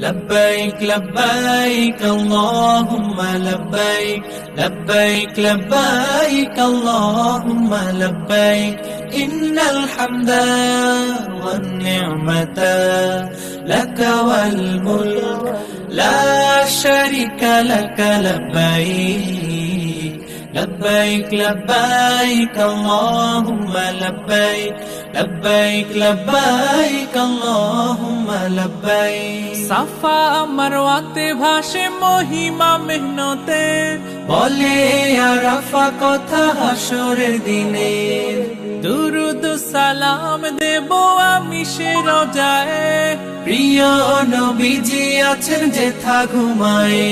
لبيك لبيك اللهم لبيك لبيك لبيك اللهم لبيك إن الحمد والنعمة لك والملك لا شريك لك لبيك لبيك لبيك اللهم لبيك لبيك لبيك اللهم لبيك সাফা মারওয়াতে ভাসে মহিমা মেহনতে বলে আরাফা কথা হাসরের দিনে দুরুদ সালাম দেব আমি সে রোজায় প্রিয় নবীজি আছেন যেথা ঘুমায়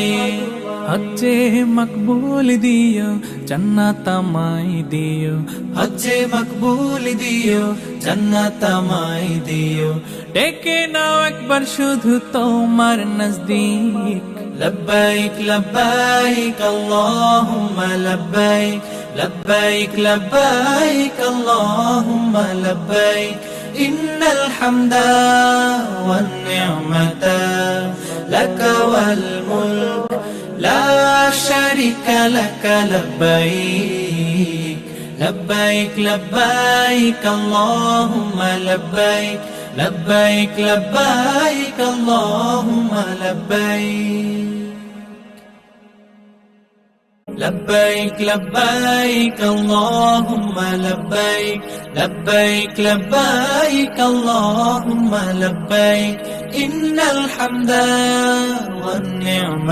হজ্জে মকবুল দিও জান্নাত আমায় দিও হজ্জে মকবুল দিও জান্নাত আমায় দিও ডেকে নাও একবার শুধু তোমার নজদিক لبيك لبيك اللهم لبيك لبيك لبيك اللهم لبيك إن الحمد والنعمة لك والملك لا شريك لك لبيك لبيك لبيك اللهم لبيك لبيك لبيك اللهم لبيك لبيك لبيك اللهم لبيك لبيك لبيك اللهم لبيك إن الحمد والنعمة